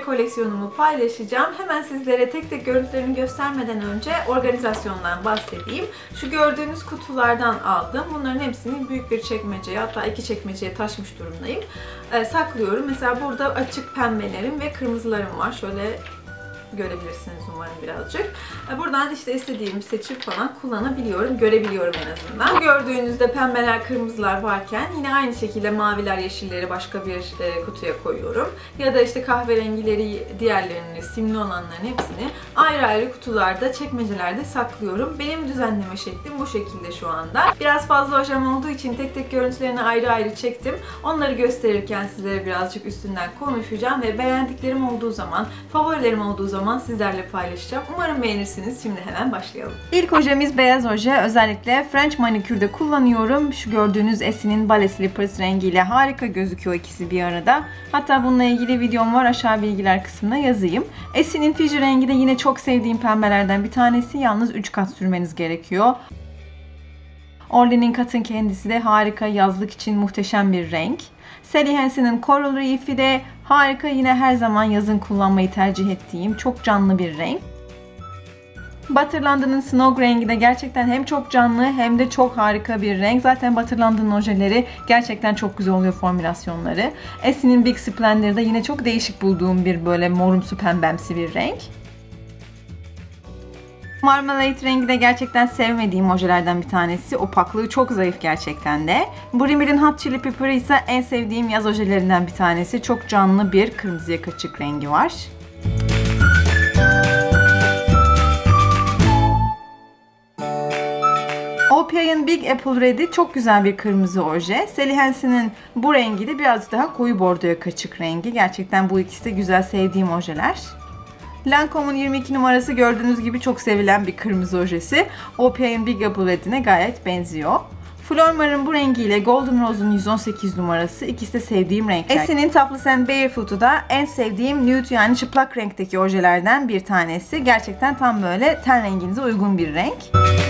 koleksiyonumu paylaşacağım. Hemen sizlere tek tek görüntülerini göstermeden önce organizasyondan bahsedeyim. Şu gördüğünüz kutulardan aldım. Bunların hepsini büyük bir çekmeceye hatta iki çekmeceye taşmış durumdayım. Ee, saklıyorum. Mesela burada açık pembelerim ve kırmızılarım var. Şöyle görebilirsiniz umarım birazcık. E, buradan işte istediğimi seçip falan kullanabiliyorum, görebiliyorum en azından. Gördüğünüzde pembeler, kırmızılar varken yine aynı şekilde maviler, yeşilleri başka bir e, kutuya koyuyorum. Ya da işte kahverengileri, diğerlerini, simli olanların hepsini ayrı ayrı kutularda, çekmecelerde saklıyorum. Benim düzenleme şeklim bu şekilde şu anda. Biraz fazla ojem olduğu için tek tek görüntülerini ayrı ayrı çektim. Onları gösterirken sizlere birazcık üstünden konuşacağım ve beğendiklerim olduğu zaman, favorilerim olduğu zaman zaman sizlerle paylaşacağım. Umarım beğenirsiniz. Şimdi hemen başlayalım. İlk ojemiz beyaz oje. Özellikle French manikürde kullanıyorum. Şu gördüğünüz Essie'nin Ballet Slippers rengiyle harika gözüküyor ikisi bir arada. Hatta bununla ilgili videom var. Aşağı bilgiler kısmına yazayım. Essie'nin Fiji rengi de yine çok sevdiğim pembelerden bir tanesi. Yalnız 3 kat sürmeniz gerekiyor. Orly'nin katın kendisi de harika yazlık için muhteşem bir renk. Sally Hansen'ın Coral Reef'i de harika yine her zaman yazın kullanmayı tercih ettiğim çok canlı bir renk. Butter London'ın Snow rengi de gerçekten hem çok canlı hem de çok harika bir renk. Zaten Butter London ojeleri gerçekten çok güzel oluyor formülasyonları. Essie'nin Big Splendor'da yine çok değişik bulduğum bir böyle morumsu pembemsi bir renk. Marmalade rengi de gerçekten sevmediğim ojelerden bir tanesi. Opaklığı çok zayıf gerçekten de. Bu Rimmel'in Hot Chili Pepper ise en sevdiğim yaz ojelerinden bir tanesi. Çok canlı bir kırmızıya kaçık rengi var. OPI'nin Big Apple Red'i çok güzel bir kırmızı oje. Sally Hansen'in bu rengi de birazcık daha koyu bordoya kaçık rengi. Gerçekten bu ikisi de güzel sevdiğim ojeler. Lancome'un 22 numarası gördüğünüz gibi çok sevilen bir kırmızı ojesi. OPI'nin Big Apple Red'ine gayet benziyor. Flormar'ın bu rengiyle Golden Rose'un 118 numarası ikisi de sevdiğim renkler. Essie'nin Topless and Barefoot'u da en sevdiğim nude yani çıplak renkteki ojelerden bir tanesi. Gerçekten tam böyle ten renginize uygun bir renk. Essie'nin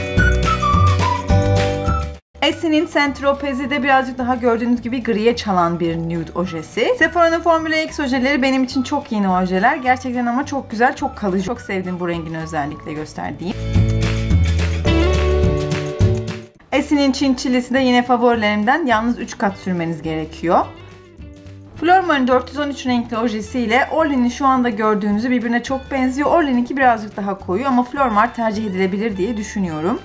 Saint-Tropez'i de birazcık daha gördüğünüz gibi griye çalan bir nude ojesi. Sephora'nın Formula X ojeleri benim için çok yeni ojeler. Gerçekten ama çok güzel, çok kalıcı. Çok sevdim bu rengini özellikle gösterdiğim. Essie'nin Çin çilisi de yine favorilerimden. Yalnız 3 kat sürmeniz gerekiyor. Flormar'ın 413 renkli ojesi ile Orly'nin şu anda gördüğünüzü birbirine çok benziyor. Orly'ninki birazcık daha koyu ama Flormar tercih edilebilir diye düşünüyorum.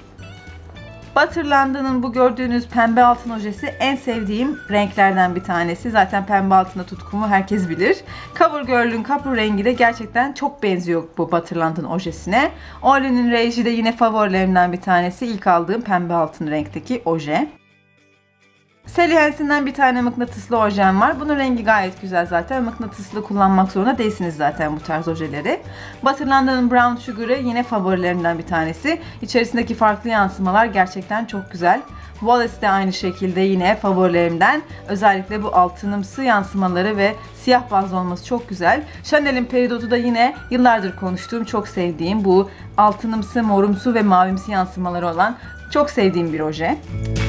Butterland'ın bu gördüğünüz pembe altın ojesi en sevdiğim renklerden bir tanesi. Zaten pembe altına tutkumu herkes bilir. CoverGirl'ün kapru rengi de gerçekten çok benziyor bu Butterland'ın ojesine. Orly'nin Reishi de yine favorilerimden bir tanesi. İlk aldığım pembe altın renkteki oje. Sally Hansen'den bir tane mıknatıslı ojem var. Bunun rengi gayet güzel zaten. Mıknatıslı kullanmak zorunda değilsiniz zaten bu tarz ojeleri. Butter London'ın Brown Sugar'ı yine favorilerimden bir tanesi. İçerisindeki farklı yansımalar gerçekten çok güzel. Wallace de aynı şekilde yine favorilerimden. Özellikle bu altınımsı yansımaları ve siyah bazlı olması çok güzel. Chanel'in peridotu da yine yıllardır konuştuğum, çok sevdiğim bu altınımsı, morumsu ve mavimsi yansımaları olan çok sevdiğim bir oje. Butter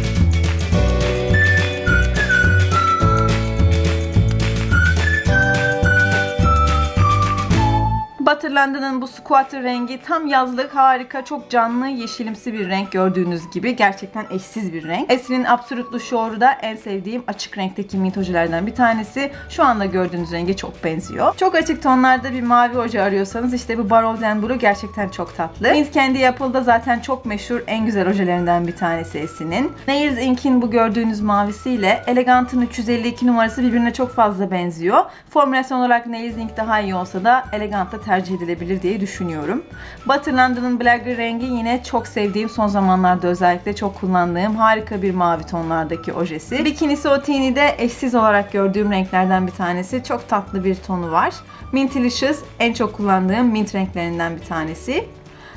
London'ın bu squatter rengi tam yazlık harika çok canlı yeşilimsi bir renk gördüğünüz gibi. Gerçekten eşsiz bir renk. Essie'nin Absolutely Sure'u da en sevdiğim açık renkteki mint ojelerden bir tanesi. Şu anda gördüğünüz renge çok benziyor. Çok açık tonlarda bir mavi oje arıyorsanız işte bu Barrow's Blue gerçekten çok tatlı. Mint Candy Apple'da zaten çok meşhur en güzel ojelerinden bir tanesi Essie'nin. Nails Ink'in bu gördüğünüz mavisiyle Elegant'ın 352 numarası birbirine çok fazla benziyor. Formülasyon olarak Nails Ink daha iyi olsa da Elegant'ta tercih edilebilir diye düşünüyorum. Butter London'ın Black rengi yine çok sevdiğim son zamanlarda özellikle çok kullandığım harika bir mavi tonlardaki ojesi. Bikini Sotini de eşsiz olarak gördüğüm renklerden bir tanesi. Çok tatlı bir tonu var. Mintilicious en çok kullandığım mint renklerinden bir tanesi.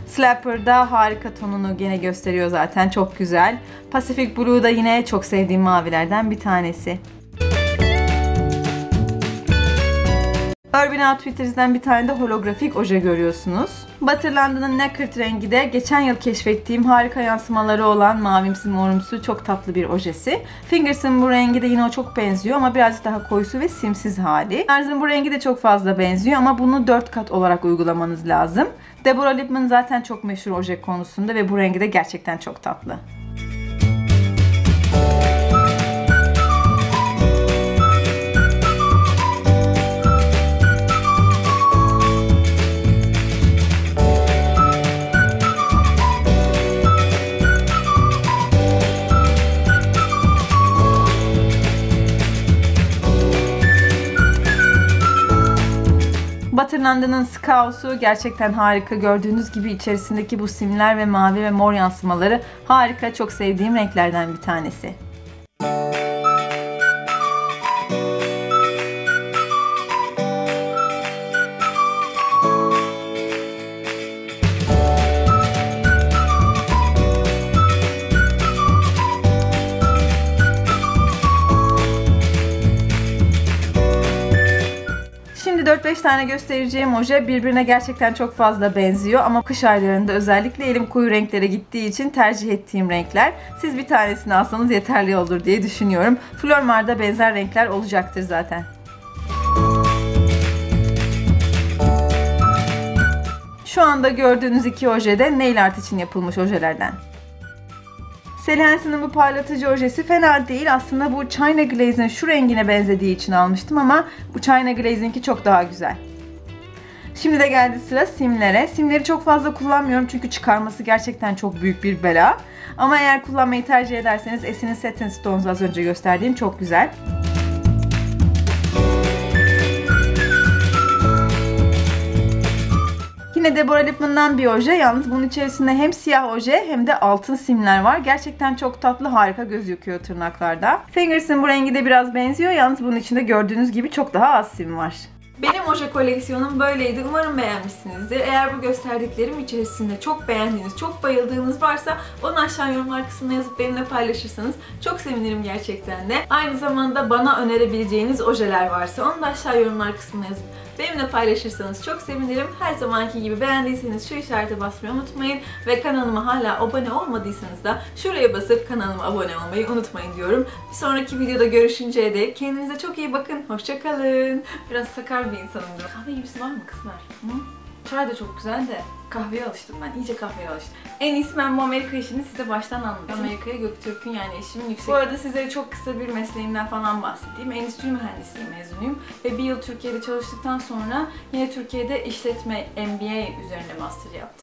Slapper'da harika tonunu gene gösteriyor zaten çok güzel. Pacific Blue da yine çok sevdiğim mavilerden bir tanesi. Urban Outfitters'den bir tane de holografik oje görüyorsunuz. Butter London'ın Naked rengi de geçen yıl keşfettiğim harika yansımaları olan mavimsi morumsu çok tatlı bir ojesi. Fingers'ın bu rengi de yine o çok benziyor ama birazcık daha koyusu ve simsiz hali. Narz'ın bu rengi de çok fazla benziyor ama bunu 4 kat olarak uygulamanız lazım. Deborah Lipman zaten çok meşhur oje konusunda ve bu rengi de gerçekten çok tatlı. Butter London'ın Scout'u gerçekten harika. Gördüğünüz gibi içerisindeki bu simler ve mavi ve mor yansımaları harika. Çok sevdiğim renklerden bir tanesi. Şimdi 4-5 tane göstereceğim oje birbirine gerçekten çok fazla benziyor ama kış aylarında özellikle elim koyu renklere gittiği için tercih ettiğim renkler. Siz bir tanesini alsanız yeterli olur diye düşünüyorum. Flormar'da benzer renkler olacaktır zaten. Şu anda gördüğünüz iki oje de nail art için yapılmış ojelerden. Sally bu parlatıcı ojesi fena değil. Aslında bu China Glaze'in şu rengine benzediği için almıştım ama bu China Glaze'inki çok daha güzel. Şimdi de geldi sıra simlere. Simleri çok fazla kullanmıyorum çünkü çıkarması gerçekten çok büyük bir bela. Ama eğer kullanmayı tercih ederseniz Essie'nin Satin Stones az önce gösterdiğim çok güzel. Yine Deborah Lipman'dan bir oje. Yalnız bunun içerisinde hem siyah oje hem de altın simler var. Gerçekten çok tatlı, harika gözüküyor tırnaklarda. Fingers'ın bu rengi de biraz benziyor. Yalnız bunun içinde gördüğünüz gibi çok daha az sim var. Benim oje koleksiyonum böyleydi. Umarım beğenmişsinizdir. Eğer bu gösterdiklerim içerisinde çok beğendiğiniz, çok bayıldığınız varsa onu aşağı yorumlar kısmına yazıp benimle paylaşırsanız çok sevinirim gerçekten de. Aynı zamanda bana önerebileceğiniz ojeler varsa onu da aşağı yorumlar kısmına yazıp benimle paylaşırsanız çok sevinirim. Her zamanki gibi beğendiyseniz şu işarete basmayı unutmayın ve kanalıma hala abone olmadıysanız da şuraya basıp kanalıma abone olmayı unutmayın diyorum. Bir sonraki videoda görüşünceye dek kendinize çok iyi bakın. Hoşçakalın. Biraz sakar bir insanımdır. Kahve gibisi var mı kızlar? Hı? Çay da çok güzel de kahveye alıştım ben. İyice kahveye alıştım. En iyisi ben bu Amerika işini size baştan anlatayım. Amerika'ya Göktürk'ün yani eşimin yüksek. Bu arada size çok kısa bir mesleğimden falan bahsedeyim. Endüstri mühendisliği mezunuyum. Ve bir yıl Türkiye'de çalıştıktan sonra yine Türkiye'de işletme MBA üzerine master yaptım.